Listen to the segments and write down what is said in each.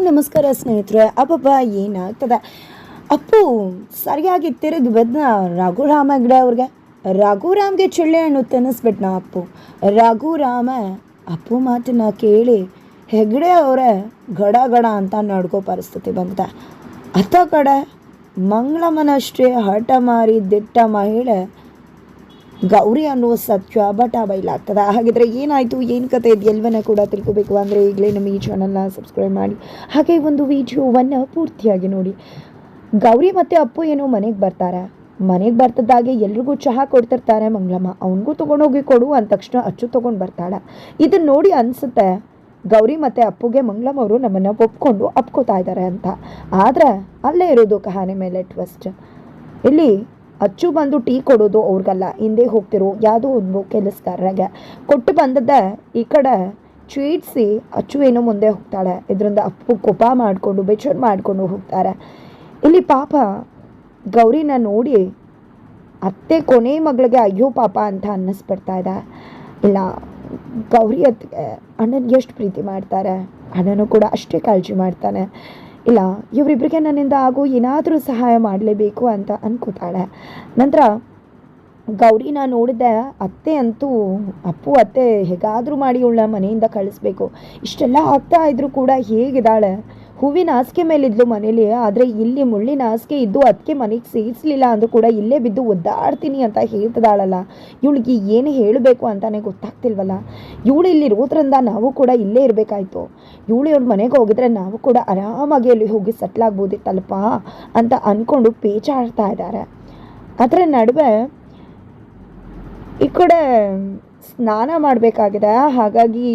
ನಮಸ್ಕಾರ ಸ್ನೇಹಿತರೆ, ಅಬ್ಬಬ್ಬ, ಏನಾಗ್ತದೆ? ಅಪ್ಪು, ಸರಿಯಾಗಿ ತಿರುಗಿ ಬದ್ನ ರಘುರಾಮ ಹೆಗ್ಡೆ ಅವ್ರಿಗೆ. ರಘುರಾಮ್ಗೆ ಚಳ್ಳೆ ಹಣ್ಣು ತಿನ್ನಿಸ್ಬಿಟ್ನ ಅಪ್ಪು? ರಘುರಾಮ, ಅಪ್ಪು ಮಾತನ್ನ ಕೇಳಿ, ಹೆಗ್ಡೆ ಅವರೇ, ಗಡ ಗಡ ಅಂತ ನಡ್ಕೋ ಪರಿಸ್ಥಿತಿ ಬಂದಿದೆ. ಅತ್ತ ಕಡೆ ಮಂಗಳಮ್ಮನಷ್ಟೇ ಹಠ ಮಾರಿ ದಿಟ್ಟ ಮಹಿಳೆ ಗೌರಿ ಅನ್ನೋ ಸತ್ಯ ಬಟ ಬೈಲಾಗ್ತದ ಹಾಗಿದ್ರೆ ಏನಾಯಿತು? ಏನು ಕತೆ ಇದು? ಎಲ್ಲವನ್ನ ಕೂಡ ತಿಳ್ಕೊಬೇಕು. ಅಂದರೆ ಈಗಲೇ ನಮ್ಮ ಈ ಚಾನಲ್ನ ಸಬ್ಸ್ಕ್ರೈಬ್ ಮಾಡಿ. ಹಾಗೆ ಒಂದು ವಿಡಿಯೋವನ್ನು ಪೂರ್ತಿಯಾಗಿ ನೋಡಿ. ಗೌರಿ ಮತ್ತು ಅಪ್ಪು ಏನೋ ಮನೆಗೆ ಬರ್ತಾರೆ. ಮನೆಗೆ ಬರ್ತದಾಗೆ ಎಲ್ರಿಗೂ ಚಹಾ ಕೊಡ್ತಿರ್ತಾರೆ ಮಂಗಳಮ್ಮ. ಅವನಿಗೂ ತೊಗೊಂಡೋಗಿ ಕೊಡು ಅಂದ ತಕ್ಷಣ ಅಚ್ಚು ತೊಗೊಂಡು ಬರ್ತಾಳೆ. ಇದನ್ನು ನೋಡಿ ಅನಿಸುತ್ತೆ, ಗೌರಿ ಮತ್ತು ಅಪ್ಪುಗೆ ಮಂಗಳಮ್ಮ ಅವರು ನಮ್ಮನ್ನು ಒಪ್ಕೊಂಡು ಅಪ್ಕೋತಾ ಇದ್ದಾರೆ ಅಂತ. ಆದರೆ ಅಲ್ಲೇ ಇರೋದು ಕಹಾನೆ ಮೇಲೆ ಟ್ವಸ್ಟ್ ಇಲ್ಲಿ ಅಚ್ಚು ಬಂದು ಟೀ ಕೊಡೋದು ಅವ್ರಿಗೆಲ್ಲ, ಹಿಂದೆ ಹೋಗ್ತಿರೋ, ಯಾವುದೋ ಒಂದು ಕೆಲಸಗಾರರಿಗೆ. ಕೊಟ್ಟು ಬಂದದ್ದೆ ಈ ಕಡೆ ಚೀಟ್ಸಿ ಅಚ್ಚು ಏನೋ ಮುಂದೆ ಹೋಗ್ತಾಳೆ. ಇದರಿಂದ ಅಪ್ಪು ಕೋಪ ಮಾಡಿಕೊಂಡು ಬೆಚ್ಚರ್ ಮಾಡಿಕೊಂಡು ಹೋಗ್ತಾರೆ. ಇಲ್ಲಿ ಪಾಪ ಗೌರಿನ ನೋಡಿ ಅತ್ತೆ ಕೊನೆ ಮಗಳಿಗೆ ಅಯ್ಯೋ ಪಾಪ ಅಂತ ಅನ್ನಿಸ್ಬಿಡ್ತಾ ಇದೆ. ಇಲ್ಲ, ಗೌರಿ ಅತ್ತಿಗೆ ಅಣ್ಣನಿಗೆ ಎಷ್ಟು ಪ್ರೀತಿ ಮಾಡ್ತಾರೆ. ಅಣ್ಣನೂ ಕೂಡ ಅಷ್ಟೇ ಕಾಳಜಿ ಮಾಡ್ತಾನೆ. ಇಲ್ಲ ಇವರಿಬ್ಬರಿಗೆ ನನ್ನಿಂದ ಆಗೋ ಏನಾದರೂ ಸಹಾಯ ಮಾಡಲೇಬೇಕು ಅಂತ ಅನ್ಕೋತಾಳೆ. ನಂತರ ಗೌರಿನ ನೋಡಿದೆ ಅತ್ತೆ ಅಂತೂ, ಅಪ್ಪು, ಅತ್ತೆ ಹೇಗಾದರೂ ಮಾಡಿ ಇವಳ ಮನೆಯಿಂದ ಕಳಿಸ್ಬೇಕು. ಇಷ್ಟೆಲ್ಲ ಆಗ್ತಾ ಇದ್ರೂ ಕೂಡ ಹೇಗಿದ್ದಾಳೆ? ಹೂವಿನ ಹಾಸಿಗೆ ಮೇಲಿದ್ಲು ಮನೇಲಿ, ಆದರೆ ಇಲ್ಲಿ ಮುಳ್ಳಿನ ಹಾಸಿಗೆ ಇದ್ದು ಅದಕ್ಕೆ ಮನೆಗೆ ಸೇರಿಸ್ಲಿಲ್ಲ ಅಂದರೂ ಕೂಡ ಇಲ್ಲೇ ಬಿದ್ದು ಒದ್ದಾಡ್ತೀನಿ ಅಂತ ಹೇಳ್ತದಾಳಲ್ಲ ಇವಳಿಗೆ ಏನು ಹೇಳಬೇಕು ಅಂತಾನೆ ಗೊತ್ತಾಗ್ತಿಲ್ವಲ್ಲ. ಇವಳು ಇಲ್ಲಿ ಇರೋದ್ರಿಂದ ನಾವು ಕೂಡ ಇಲ್ಲೇ ಇರಬೇಕಾಯ್ತು. ಇವಳು ಇವ್ರ ಮನೆಗೆ ಹೋಗಿದ್ರೆ ನಾವು ಕೂಡ ಆರಾಮಾಗಿ ಅಲ್ಲಿ ಹೋಗಿ ಸೆಟ್ಲ್ ಆಗ್ಬೋದಿತ್ತಲ್ಪ ಅಂತ ಅಂದ್ಕೊಂಡು ಪೇಚಾಡ್ತಾ ಇದ್ದಾರೆ ಅದರ ನಡುವೆ ಈ ಕಡೆ ಸ್ನಾನ ಮಾಡಬೇಕಾಗಿದೆ. ಹಾಗಾಗಿ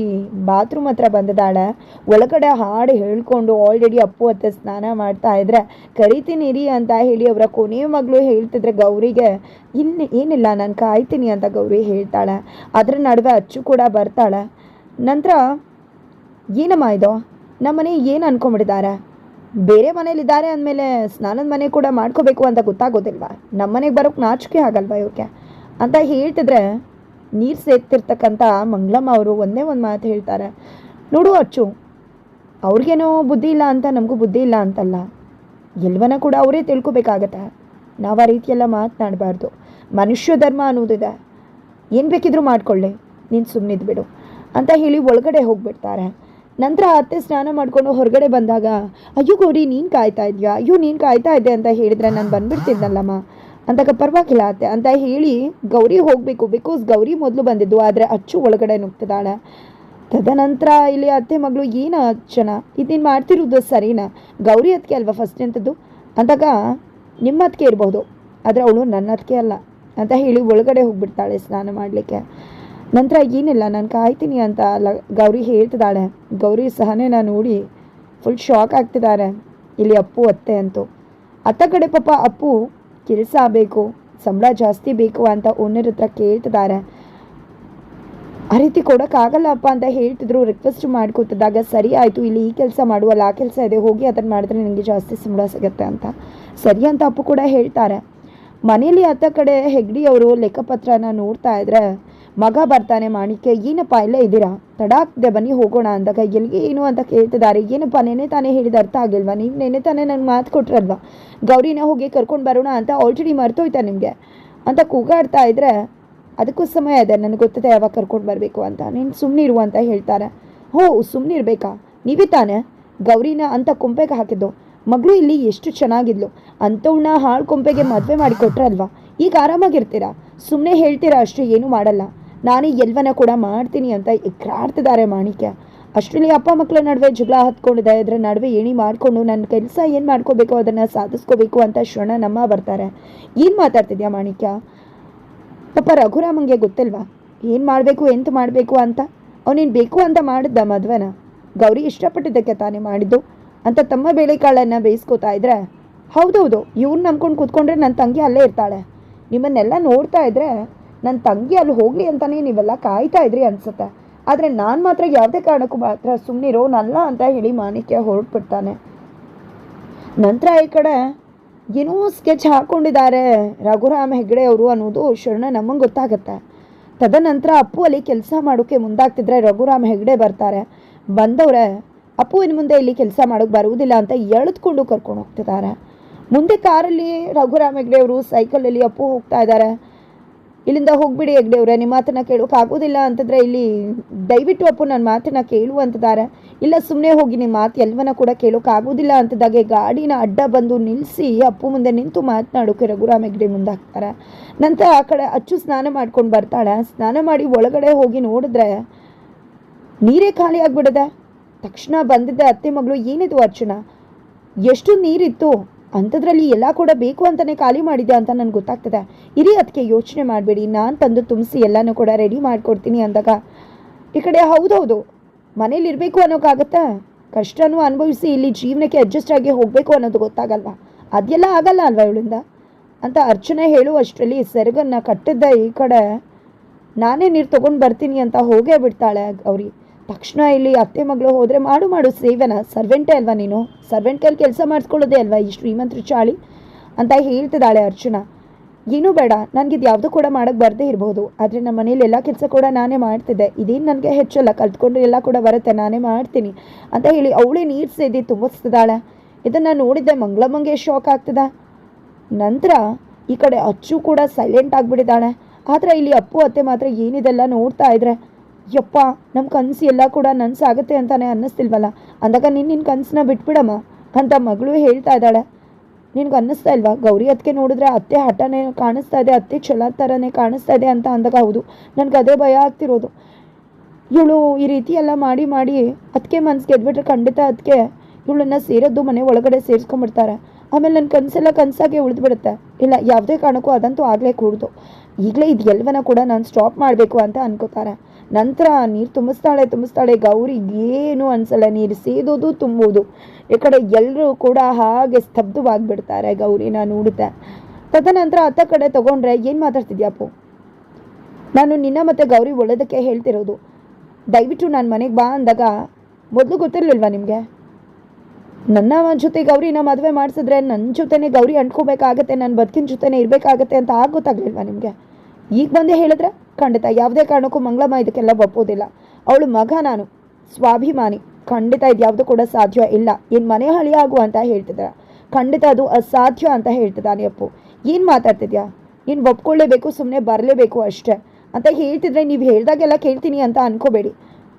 ಬಾತ್ರೂಮ್ ಹತ್ರ ಬಂದಿದ್ದಾಳೆ. ಒಳಗಡೆ ಹಾಡು ಹೇಳ್ಕೊಂಡು ಆಲ್ರೆಡಿ ಅಪ್ಪು ಹತ್ತೆ ಸ್ನಾನ ಮಾಡ್ತಾ ಇದ್ರೆ, ಕರಿತೀನಿ ರೀ ಅಂತ ಹೇಳಿ ಅವರ ಕೊನೆಯ ಮಗಳು ಹೇಳ್ತಿದ್ರೆ ಗೌರಿಗೆ, ಇನ್ನು ಏನಿಲ್ಲ, ನಾನು ಕಾಯ್ತೀನಿ ಅಂತ ಗೌರಿ ಹೇಳ್ತಾಳೆ. ಅದರ ನಡುವೆ ಅಚ್ಚು ಕೂಡ ಬರ್ತಾಳೆ. ನಂತರ, ಏನಮ್ಮ ಇದು? ನಮ್ಮನೆ ಏನು ಅನ್ಕೊಂಬಿಟ್ಟಿದ್ದಾರೆ ಬೇರೆ ಮನೇಲಿದ್ದಾರೆ ಅಂದಮೇಲೆ ಸ್ನಾನದ ಮನೆ ಕೂಡ ಮಾಡ್ಕೋಬೇಕು ಅಂತ ಗೊತ್ತಾಗೋದಿಲ್ವಾ? ನಮ್ಮ ಮನೆಗೆ ಬರೋಕ್ಕೆ ನಾಚಿಕೆ ಆಗಲ್ವಾ ಇವಕ್ಕೆ ಅಂತ ಹೇಳ್ತಿದ್ರೆ ನೀರು ಸೇರ್ತಿರ್ತಕ್ಕಂಥ ಮಂಗಳಮ್ಮ ಅವರು ಒಂದೇ ಒಂದು ಮಾತು ಹೇಳ್ತಾರೆ. ನೋಡು ಅಚ್ಚು, ಅವ್ರಿಗೇನೋ ಬುದ್ಧಿ ಇಲ್ಲ ಅಂತ ನಮಗೂ ಬುದ್ಧಿ ಇಲ್ಲ ಅಂತಲ್ಲ, ಎಲ್ವನ ಕೂಡ ಅವರೇ ತಿಳ್ಕೊಬೇಕಾಗತ್ತೆ. ನಾವು ಆ ರೀತಿಯೆಲ್ಲ ಮಾತನಾಡಬಾರ್ದು. ಮನುಷ್ಯ ಧರ್ಮ ಅನ್ನೋದಿದೆ ಏನು ಬೇಕಿದ್ರೂ ಮಾಡ್ಕೊಳ್ಳಿ, ನೀನು ಸುಮ್ಮನಿದ್ ಬಿಡು ಅಂತ ಹೇಳಿ ಒಳಗಡೆ ಹೋಗಿಬಿಡ್ತಾರೆ. ನಂತರ ಅತ್ತೆ ಸ್ನಾನ ಮಾಡಿಕೊಂಡು ಹೊರಗಡೆ ಬಂದಾಗ, ಅಯ್ಯೋ ಗೌರಿ, ನೀನು ಕಾಯ್ತಾ ಇದೆಯಾ? ಅಯ್ಯೋ, ನೀನು ಕಾಯ್ತಾ ಇದ್ದೆ ಅಂತ ಹೇಳಿದ್ರೆ ನಾನು ಬಂದ್ಬಿಡ್ತಿದ್ನಲ್ಲಮ್ಮ ಅಂದಾಗ ಪರವಾಗಿಲ್ಲ ಅತ್ತೆ ಅಂತ ಹೇಳಿ ಗೌರಿ ಹೋಗಬೇಕು ಬಿಕಾಸ್ ಗೌರಿ ಮೊದಲು ಬಂದಿದ್ದು ಆದರೆ ಅಚ್ಚು ಒಳಗಡೆ ನುಗ್ತಿದ್ದಾಳೆ. ತದನಂತರ ಇಲ್ಲಿ ಅತ್ತೆ ಮಗಳು ಏನು ಅಚ್ಚನ? ಇದನ್ನು ನೀನು ಮಾಡ್ತಿರೋದು ಸರಿನಾ? ಗೌರಿ ಅದಕ್ಕೆ ಅಲ್ವಾ ಫಸ್ಟ್ ಎಂಥದ್ದು ಅಂದಾಗ ನಿಮ್ಮ ಅದಕ್ಕೆ ಇರಬಹುದು ಆದರೆ ಅವಳು ನನ್ನ ಅದಕ್ಕೆ ಅಲ್ಲ ಅಂತ ಹೇಳಿ ಒಳಗಡೆ ಹೋಗ್ಬಿಡ್ತಾಳೆ ಸ್ನಾನ ಮಾಡಲಿಕ್ಕೆ. ನಂತರ ಏನಿಲ್ಲ, ನಾನು ಕಾಯ್ತೀನಿ ಅಂತ ಲ ಗೌರಿ ಹೇಳ್ತಿದ್ದಾಳೆ. ಗೌರಿ ಸಹನೆನ ನೋಡಿ ಫುಲ್ ಶಾಕ್ ಆಗ್ತಿದ್ದಾರೆ. ಇಲ್ಲಿ ಅಪ್ಪು, ಅತ್ತೆ ಅಂತೂ. ಅತ್ತ ಕಡೆ ಪಾಪ ಅಪ್ಪು ಕೆಲಸ ಬೇಕು, ಸಂಬಳ ಜಾಸ್ತಿ ಬೇಕು ಅಂತ ಓನರ್ ಹತ್ರ ಕೇಳ್ತಿದ್ದಾರೆ ಆ ರೀತಿ ಕೊಡೋಕ್ಕಾಗಲ್ಲಪ್ಪ ಅಂತ ಹೇಳ್ತಿದ್ರು. ರಿಕ್ವೆಸ್ಟ್ ಮಾಡ್ಕೊತಿದ್ದಾಗ ಸರಿ ಆಯಿತು, ಇಲ್ಲಿ ಈ ಕೆಲಸ ಮಾಡುವಲ್ಲ, ಆ ಕೆಲಸ ಇದೆ, ಹೋಗಿ ಅದನ್ನು ಮಾಡಿದ್ರೆ ನನಗೆ ಜಾಸ್ತಿ ಸಂಬಳ ಸಿಗುತ್ತೆ ಅಂತ. ಸರಿ ಅಂತ ಅಪ್ಪು ಕೂಡ ಹೇಳ್ತಾರೆ. ಮನೇಲಿ ಅತ್ತ ಕಡೆ ಹೆಗ್ಡಿ ಅವರು ಲೆಕ್ಕಪತ್ರನ ನೋಡ್ತಾ ಇದ್ರೆ ಮಗ ಬರ್ತಾನೆ ಮಾಣಿಕ್ಯ, ಏನಪ್ಪ ಇಲ್ಲೇ ಇದ್ದೀರಾ? ತಡಾಕ್ದೆ ಬನ್ನಿ ಹೋಗೋಣ ಅಂದಾಗ ಎಲ್ಲಿಗೆ ಏನು ಅಂತ ಕೇಳ್ತಿದ್ದಾರೆ? ಏನಪ್ಪ ನೆನೆ ತಾನೇ ಹೇಳಿದ ಅರ್ಥ ಆಗಿಲ್ವಾ? ನೀವು ನೆನೆ ತಾನೇ ನನಗೆ ಮಾತು ಕೊಟ್ರಲ್ವಾ? ಗೌರಿನ ಹೋಗಿ ಕರ್ಕೊಂಡು ಬರೋಣ ಅಂತ ಆಲ್ರೆಡಿ ಮರ್ತೋಯ್ತಾ ನಿಮಗೆ? ಅಂತ ಕೂಗಾಡ್ತಾ ಇದ್ರೆ, ಅದಕ್ಕೂ ಸಮಯ ಇದೆ, ನನಗೆ ಗೊತ್ತಿದೆ ಯಾವಾಗ ಕರ್ಕೊಂಡು ಬರಬೇಕು ಅಂತ. ನೀನು ಸುಮ್ಮನಿರು ಅಂತ ಹೇಳ್ತಾರೆ. ಹೋ ಸುಮ್ಮನಿರ್ಬೇಕಾ ನೀವೇ ತಾನೇ? ಗೌರಿನ ಅಂತ ಕೊಂಪೆಗೆ ಹಾಕಿದ್ದು. ಮಗಳು ಇಲ್ಲಿ ಎಷ್ಟು ಚೆನ್ನಾಗಿದ್ಲು. ಅಂಥವ್ನ ಹಾಳು ಕೊಂಪೆಗೆ ಮದುವೆ ಮಾಡಿಕೊಟ್ರಲ್ವಾ ಈಗ ಆರಾಮಾಗಿರ್ತೀರಾ? ಸುಮ್ಮನೆ ಹೇಳ್ತೀರಾ ಅಷ್ಟು ಏನೂ ಮಾಡಲ್ಲ. ನಾನೇ ಎಲ್ವನ ಕೂಡ ಮಾಡ್ತೀನಿ ಅಂತ ಎಕ್ರಾಡ್ತಿದ್ದಾರೆ ಮಾಣಿಕ್ಯ. ಅಷ್ಟರಲ್ಲಿ ಅಪ್ಪ ಮಕ್ಕಳ ನಡುವೆ ಜಗಳ ಹತ್ಕೊಂಡಿದೆ. ಇದ್ರ ನಡುವೆ ಏಣಿ ಮಾಡಿಕೊಂಡು ನನ್ನ ಕೆಲಸ ಏನು ಮಾಡ್ಕೋಬೇಕು ಅದನ್ನು ಸಾಧಿಸ್ಕೋಬೇಕು ಅಂತ ಶ್ರವಣ ನಮ್ಮ ಬರ್ತಾರೆ. ಏನು ಮಾತಾಡ್ತಿದ್ಯಾ ಮಾಣಿಕ್ಯ? ಪಾಪ ರಘುರಾಮಂಗೆ ಗೊತ್ತಿಲ್ವಾ? ಏನು ಮಾಡಬೇಕು, ಎಂತ ಮಾಡಬೇಕು ಅಂತ? ಅವನೇನು ಬೇಕು ಅಂತ ಮಾಡಿದ್ದ ಮದುವೆನ? ಗೌರಿ ಇಷ್ಟಪಟ್ಟಿದ್ದಕ್ಕೆ ತಾನೇ ಮಾಡಿದ್ದು? ಅಂತ ತಮ್ಮ ಬೇಳೆಕಾಳನ್ನು ಬೇಯಿಸ್ಕೋತಾ ಇದ್ರೆ? ಹೌದೌದು ಇವ್ರು ನಂಬ್ಕೊಂಡು ಕೂತ್ಕೊಂಡ್ರೆ ನನ್ನ ತಂಗಿ ಅಲ್ಲೇ ಇರ್ತಾಳೆ. ನಿಮ್ಮನ್ನೆಲ್ಲ ನೋಡ್ತಾ ಇದ್ರೆ ನನ್ನ ತಂಗಿ ಅಲ್ಲಿ ಹೋಗಲಿ ಅಂತಲೇ ನೀವೆಲ್ಲ ಕಾಯ್ತಾ ಇದ್ರಿ ಅನ್ಸುತ್ತೆ. ಆದರೆ ನಾನು ಮಾತ್ರ ಯಾವುದೇ ಕಾರಣಕ್ಕೂ ಮಾತ್ರ ಸುಮ್ಮನಿರೋ ನಲ್ಲ ಅಂತ ಹೇಳಿ ಮಾಣಿಕ್ಯ ಹೊರಟ್ಬಿಡ್ತಾನೆ. ನಂತರ ಈ ಕಡೆ ಏನೋ ಸ್ಕೆಚ್ ಹಾಕ್ಕೊಂಡಿದ್ದಾರೆ ರಘುರಾಮ್ ಹೆಗ್ಡೆ ಅವರು ಅನ್ನೋದು ಶರಣ ನಮಗೆ ಗೊತ್ತಾಗುತ್ತೆ. ತದನಂತರ ಅಪ್ಪು ಅಲ್ಲಿ ಕೆಲಸ ಮಾಡೋಕ್ಕೆ ಮುಂದಾಗ್ತಿದ್ರೆ ರಘುರಾಮ್ ಹೆಗ್ಡೆ ಬರ್ತಾರೆ. ಬಂದವ್ರೆ, ಅಪ್ಪು ಇನ್ನು ಮುಂದೆ ಇಲ್ಲಿ ಕೆಲಸ ಮಾಡೋಕೆ ಬರುವುದಿಲ್ಲ ಅಂತ ಎಳೆದುಕೊಂಡು ಕರ್ಕೊಂಡು ಹೋಗ್ತಿದ್ದಾರೆ. ಮುಂದೆ ಕಾರಲ್ಲಿ ರಘುರಾಮ್ ಹೆಗ್ಡೆ ಅವರು ಸೈಕಲಲ್ಲಿ ಅಪ್ಪು ಹೋಗ್ತಾ ಇದ್ದಾರೆ. ಇಲ್ಲಿಂದ ಹೋಗ್ಬಿಡಿ ಅವರೇ ನಿಮ್ಮ ಮಾತನ್ನ ಆಗೋದಿಲ್ಲ ಅಂತಂದರೆ ಇಲ್ಲಿ ದಯವಿಟ್ಟು ಅಪ್ಪು ನನ್ನ ಮಾತನ್ನ ಕೇಳು ಅಂತಿದ್ದಾರೆ ಇಲ್ಲ ಸುಮ್ಮನೆ ಹೋಗಿ ನಿಮ್ಮ ಮಾತು ಎಲ್ಲವನ್ನ ಕೂಡ ಕೇಳೋಕ್ಕಾಗೋದಿಲ್ಲ ಅಂತದಾಗೆ ಗಾಡಿನ ಅಡ್ಡ ಬಂದು ನಿಲ್ಲಿಸಿ ಅಪ್ಪು ಮುಂದೆ ನಿಂತು ಮಾತನಾಡೋಕೆ ರಘುರಾಮ್ ಹೆಗ್ಡೆ ಮುಂದೆ ಹಾಕ್ತಾರೆ ನಂತರ ಆ ಕಡೆ ಅಚ್ಚು ಸ್ನಾನ ಮಾಡ್ಕೊಂಡು ಬರ್ತಾಳೆ. ಸ್ನಾನ ಮಾಡಿ ಒಳಗಡೆ ಹೋಗಿ ನೋಡಿದ್ರೆ ನೀರೇ ಖಾಲಿ ಆಗಿಬಿಡದೆ. ತಕ್ಷಣ ಬಂದಿದ್ದ ಅತ್ತೆ ಮಗಳು, ಏನಿದು ಅರ್ಚನಾ? ಎಷ್ಟು ನೀರಿತ್ತು? ಅಂಥದ್ರಲ್ಲಿ ಎಲ್ಲ ಕೂಡ ಬೇಕು ಅಂತಲೇ ಖಾಲಿ ಮಾಡಿದ್ದೆ ಅಂತ ನನಗೆ ಗೊತ್ತಾಗ್ತದೆ. ಇರಿ ಅದಕ್ಕೆ ಯೋಚನೆ ಮಾಡಬೇಡಿ. ನಾನು ತಂದು ತುಂಬಿಸಿ ಎಲ್ಲನೂ ಕೂಡ ರೆಡಿ ಮಾಡಿಕೊಡ್ತೀನಿ ಅಂದಾಗ. ಈ ಕಡೆ ಹೌದೌದು. ಮನೇಲಿರಬೇಕು ಅನ್ನೋಕ್ಕಾಗತ್ತಾ ಕಷ್ಟನೂ ಅನುಭವಿಸಿ ಇಲ್ಲಿ ಜೀವನಕ್ಕೆ ಅಡ್ಜಸ್ಟ್ ಆಗಿ ಹೋಗಬೇಕು ಅನ್ನೋದು ಗೊತ್ತಾಗಲ್ವಾ? ಅದೆಲ್ಲ ಆಗಲ್ಲ ಅಲ್ವಾ ಇವಳಿಂದ? ಅಂತ ಅರ್ಚನೆ ಹೇಳುವಷ್ಟರಲ್ಲಿ ಸೆರಗನ್ನು ಕಟ್ಟಿದ್ದ ಈ ಕಡೆ, ನಾನೇ ನೀರು ತೊಗೊಂಡು ಬರ್ತೀನಿ ಅಂತ ಹೋಗೇ ಬಿಡ್ತಾಳೆ ಗೌರಿ ತಕ್ಷಣ ಇಲ್ಲಿ ಅತ್ತೆ ಮಗಳು ಹೋದರೆ ಮಾಡು ಮಾಡು ಸೇವನ. ಸರ್ವೆಂಟೆ ಅಲ್ವಾ ನೀನು? ಸರ್ವೆಂಟ್ ಕೈಲಿ ಕೆಲಸ ಮಾಡಿಸ್ಕೊಳ್ಳೋದೇ ಅಲ್ವಾ ಈ ಶ್ರೀಮಂತರು ಚಾಳಿ? ಅಂತ ಹೇಳ್ತಿದ್ದಾಳೆ ಅರ್ಚನಾ. ಏನೂ ಬೇಡ, ನನಗಿದು ಯಾವುದೂ ಕೂಡ ಮಾಡೋಕ್ಕೆ ಬರದೇ ಇರ್ಬೋದು. ಆದರೆ ನಮ್ಮ ಮನೇಲಿ ಎಲ್ಲ ಕೆಲಸ ಕೂಡ ನಾನೇ ಮಾಡ್ತಿದ್ದೆ. ಇದೇನು ನನಗೆ ಹೆಚ್ಚಲ್ಲ, ಕಲ್ತ್ಕೊಂಡು ಎಲ್ಲ ಕೂಡ ಬರುತ್ತೆ, ನಾನೇ ಮಾಡ್ತೀನಿ ಅಂತ ಹೇಳಿ ಅವಳೇ ನೀರು ಸೇದಿ ತುಂಬಿಸ್ತಿದ್ದಾಳೆ. ಇದನ್ನು ನೋಡಿದ್ದೆ ಮಂಗಳಮ್ಮಂಗೆ ಶಾಕ್ ಆಗ್ತದೆ. ನಂತರ ಈ ಕಡೆ ಅಚ್ಚು ಕೂಡ ಸೈಲೆಂಟ್ ಆಗಿಬಿಟ್ಟಿದ್ದಾಳೆ. ಆದರೆ ಇಲ್ಲಿ ಅಪ್ಪು, ಅತ್ತೆ ಮಾತ್ರ ಏನಿದೆಲ್ಲ ನೋಡ್ತಾ ಇದ್ರೆ ಯಪ್ಪ ನಮ್ಮ ಕನಸು ಎಲ್ಲ ಕೂಡ ನನಸಾಗುತ್ತೆ ಅಂತಾನೆ ಅನ್ನಿಸ್ತಿಲ್ವಲ್ಲ? ಅಂದಾಗ ನೀನು ನಿನ್ನ ಕನಸನ್ನ ಬಿಟ್ಬಿಡಮ್ಮ. ಅಂತ ಮಗಳು ಹೇಳ್ತಾ ಇದ್ದಾಳೆ. ನಿನ್ಗೆ ಅನ್ನಿಸ್ತಾ ಇಲ್ವಾ? ಗೌರಿ ಅದಕ್ಕೆ ನೋಡಿದ್ರೆ ಅತ್ತೆ ಹಠನೇ ಕಾಣಿಸ್ತಾ ಇದೆ, ಅತ್ತೆ ಛಲ ಥರನೇ ಕಾಣಿಸ್ತಾ ಇದೆ ಅಂತ ಅಂದಾಗ ಹೌದು. ನನಗೆ ಅದೇ ಭಯ ಆಗ್ತಿರೋದು. ಇವಳು ಈ ರೀತಿ ಎಲ್ಲ ಮಾಡಿ ಮಾಡಿ ಅದಕ್ಕೆ ಮನ್ಸು ಗೆದ್ಬಿಟ್ರೆ ಖಂಡಿತ ಅದಕ್ಕೆ ಇವಳನ್ನ ಸೇರೋದು ಮನೆ ಒಳಗಡೆ ಸೇರಿಸ್ಕೊಂಡ್ಬಿಡ್ತಾರೆ. ಆಮೇಲೆ ನನ್ನ ಕನಸೆಲ್ಲ ಕನಸಾಗೆ ಉಳಿದ್ಬಿಡುತ್ತೆ. ಇಲ್ಲ, ಯಾವುದೇ ಕಾರಣಕ್ಕೂ ಅದಂತೂ ಆಗಲೇ ಕೂಡ್ದು. ಈಗಲೇ ಇದು ಎಲ್ಲವನ್ನ ಕೂಡ ನಾನು ಸ್ಟಾಪ್ ಮಾಡಬೇಕು ಅಂತ ಅನ್ಕೋತಾರೆ. ನಂತರ ನೀರು ತುಂಬಿಸ್ತಾಳೆ ತುಂಬಿಸ್ತಾಳೆ. ಗೌರಿ ಏನು ಅನ್ಸಲ್ಲ. ನೀರು ಸೇದೋದು, ತುಂಬುವುದು. ಈ ಕಡೆ ಎಲ್ಲರೂ ಕೂಡ ಹಾಗೆ ಸ್ತಬ್ಧವಾಗಿಬಿಡ್ತಾರೆ ಗೌರಿನ ನೋಡುತ್ತೆ ತದನಂತರ ಅತ್ತ ಕಡೆ ತಗೊಂಡ್ರೆ ಏನು ಮಾತಾಡ್ತಿದ್ಯಾಪು ನಾನು ನಿನ್ನ ಮತ್ತೆ ಗೌರಿ ಒಳ್ಳೆದಕ್ಕೆ ಹೇಳ್ತಿರೋದು. ದಯವಿಟ್ಟು ನಾನು ಮನೆಗೆ ಬಾ ಅಂದಾಗ ಮೊದಲು ಗೊತ್ತಿರಲಿಲ್ವಾ ನಿಮಗೆ? ನನ್ನ ಜೊತೆ ಗೌರಿನ ಮದುವೆ ಮಾಡಿಸಿದ್ರೆ ನನ್ನ ಜೊತೆನೇ ಗೌರಿ ಅಂಟ್ಕೋಬೇಕಾಗತ್ತೆ ನನ್ನ ಬದುಕಿನ ಜೊತೆನೇ ಇರಬೇಕಾಗತ್ತೆ ಅಂತ ಆಗ ಗೊತ್ತಾಗ್ಲಿಲ್ವಾ ನಿಮಗೆ? ಈಗ ಬಂದೆ ಹೇಳಿದ್ರೆ? ಖಂಡಿತ. ಯಾವುದೇ ಕಾರಣಕ್ಕೂ ಮಂಗಳಮ್ಮ ಇದಕ್ಕೆಲ್ಲ ಒಪ್ಪೋದಿಲ್ಲ. ಅವಳು ಮಗ ನಾನು. ಸ್ವಾಭಿಮಾನಿ. ಖಂಡಿತ ಇದು ಯಾವುದು ಕೂಡ ಸಾಧ್ಯ ಇಲ್ಲ. ಏನು ಮನೆ ಹಳಿ ಆಗು ಅಂತ ಹೇಳ್ತಿದ್ರ? ಖಂಡಿತ ಅದು ಅಸಾಧ್ಯ ಅಂತ ಹೇಳ್ತಿದ್ದಾನೆ ಅಪ್ಪು. ಏನು ಮಾತಾಡ್ತಿದ್ಯಾ? ನೀನು ಒಪ್ಕೊಳ್ಳೇಬೇಕು ಸುಮ್ಮನೆ ಬರಲೇಬೇಕು ಅಷ್ಟೇ. ಅಂತ ಹೇಳ್ತಿದ್ರೆ ನೀವು ಹೇಳಿದಾಗೆಲ್ಲ ಕೇಳ್ತೀನಿ ಅಂತ ಅನ್ಕೋಬೇಡಿ.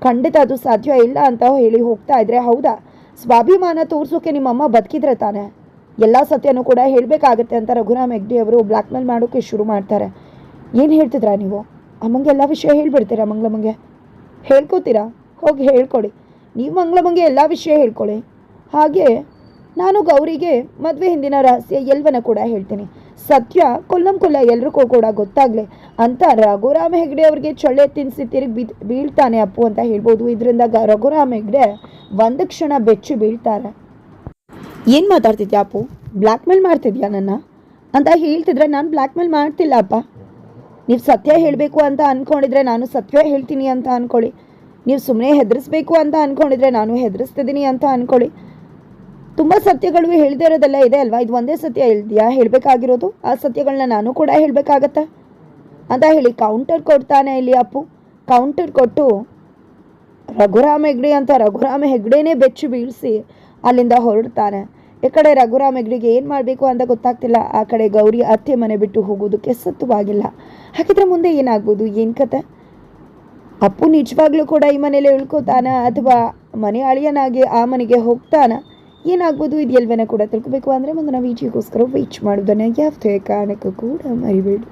ಖಂಡಿತ ಅದು ಸಾಧ್ಯ ಇಲ್ಲ ಅಂತ ಹೇಳಿ ಹೋಗ್ತಾ ಇದ್ರೆ ಹೌದಾ? ಸ್ವಾಭಿಮಾನ ತೋರ್ಸೋಕೆ ನಿಮ್ಮಮ್ಮ ಬದುಕಿದ್ರೆ ತಾನೆ? ಎಲ್ಲ ಸತ್ಯನೂ ಕೂಡ ಹೇಳಬೇಕಾಗತ್ತೆ ಅಂತ ರಘುರಾಮ್ ಹೆಗ್ಡೆ ಅವರು ಬ್ಲ್ಯಾಕ್ ಮೇಲ್ ಮಾಡೋಕ್ಕೆ ಶುರು ಮಾಡ್ತಾರೆ. ಏನು ಹೇಳ್ತಿದ್ರಾ ನೀವು? ಅಮ್ಮಂಗೆ ಎಲ್ಲ ವಿಷಯ ಹೇಳ್ಬಿಡ್ತೀರಾ ಮಂಗ್ಳಮ್ಮಂಗೆ? ಹೇಳ್ಕೊತೀರಾ? ಹೋಗಿ ಹೇಳ್ಕೊಡಿ. ನೀವು ಮಂಗ್ಳಮ್ಮಂಗೆ ಎಲ್ಲ ವಿಷಯ ಹೇಳ್ಕೊಳ್ಳಿ ಹಾಗೆ ನಾನು ಗೌರಿಗೆ ಮದುವೆ ಹಿಂದಿನ ರಹಸ್ಯ ಎಲ್ಲವನ್ನ ಕೂಡ ಹೇಳ್ತೀನಿ. ಸತ್ಯ ಕೊಲ್ಲಂ ಕೊಲ್ಲ ಎಲ್ರಿಗೂ ಕೂಡ ಗೊತ್ತಾಗಲಿ. ಅಂತ ರಘುರಾಮ ಹೆಗ್ಡೆ ಅವ್ರಿಗೆ ಚಳ್ಳೆ ತಿನ್ನಿಸಿ ತಿರುಗಿ ಬಿ ಬೀಳ್ತಾನೆ ಅಪ್ಪು ಅಂತ ಹೇಳ್ಬೋದು. ಇದರಿಂದ ಗ ರಘುರಾಮ ಹೆಗ್ಡೆ ಒಂದು ಕ್ಷಣ ಬೆಚ್ಚಿ ಬೀಳ್ತಾರೆ. ಏನು ಮಾತಾಡ್ತಿದ್ಯಾ ಅಪ್ಪು? ಬ್ಲ್ಯಾಕ್ ಮೇಲ್ ಮಾಡ್ತಿದ್ಯಾ ನನ್ನ? ಅಂತ ಹೇಳ್ತಿದ್ರೆ ನಾನು ಬ್ಲ್ಯಾಕ್ ಮೇಲ್ ಮಾಡ್ತಿಲ್ಲ ಅಪ್ಪ. ನೀವು ಸತ್ಯ ಹೇಳಬೇಕು ಅಂತ ಅಂದ್ಕೊಂಡಿದ್ರೆ ನಾನು ಸತ್ಯ ಹೇಳ್ತೀನಿ ಅಂತ ಅಂದ್ಕೊಳ್ಳಿ ನೀವು ಸುಮ್ಮನೆ ಹೆದರಿಸ್ಬೇಕು ಅಂತ ಅಂದ್ಕೊಂಡಿದ್ರೆ ನಾನು ಹೆದರಿಸ್ತಿದ್ದೀನಿ ಅಂತ ಅಂದ್ಕೊಳ್ಳಿ ತುಂಬ ಸತ್ಯಗಳು ಹೇಳದೇ ಇರೋದೆಲ್ಲ ಇದೆ ಅಲ್ವಾ? ಇದು ಒಂದೇ ಸತ್ಯ ಹೇಳ್ತೀಯಾ? ಹೇಳಬೇಕಾಗಿರೋದು? ಆ ಸತ್ಯಗಳನ್ನ ನಾನು ಕೂಡ ಹೇಳಬೇಕಾಗತ್ತೆ? ಅಂತ ಹೇಳಿ ಕೌಂಟರ್ ಕೊಡ್ತಾನೆ ಇಲ್ಲಿ ಅಪ್ಪು. ಕೌಂಟರ್ ಕೊಟ್ಟು ರಘುರಾಮ ಹೆಗ್ಡೆ ಅಂತ, ರಘುರಾಮ ಹೆಗ್ಡೆನೇ ಬೆಚ್ಚು ಬೀಳಿಸಿ ಅಲ್ಲಿಂದ ಹೊರಡ್ತಾನೆ. ಈ ಕಡೆ ರಘುರಾಮ್ ಹೆಗ್ಡಿಗೆ ಏನು ಮಾಡಬೇಕು ಅಂತ ಗೊತ್ತಾಗ್ತಿಲ್ಲ. ಆ ಕಡೆ ಗೌರಿ ಅತ್ತೆ ಮನೆ ಬಿಟ್ಟು ಹೋಗೋದಕ್ಕೆ ಸತ್ತುವಾಗಿಲ್ಲ. ಹಾಗಿದ್ರೆ ಮುಂದೆ ಏನಾಗ್ಬೋದು? ಏನು ಕತೆ? ಅಪ್ಪು ನಿಜವಾಗ್ಲೂ ಕೂಡ ಈ ಮನೇಲೆ ಉಳ್ಕೋತಾನ? ಅಥವಾ ಮನೆ ಅಳಿಯನಾಗಿ ಆ ಮನೆಗೆ ಹೋಗ್ತಾನ? ಏನಾಗ್ಬೋದು? ಇದು ಕೂಡ ತಿಳ್ಕೊಬೇಕು. ಅಂದರೆ ಮುಂದಿನ ಈಚೆಗೋಸ್ಕರ ವೇಟ್ ಮಾಡೋದನ್ನು ಯಾವುದೇ ಕಾರಣಕ್ಕೂ ಕೂಡ ಮರಿಬೇಡಿ.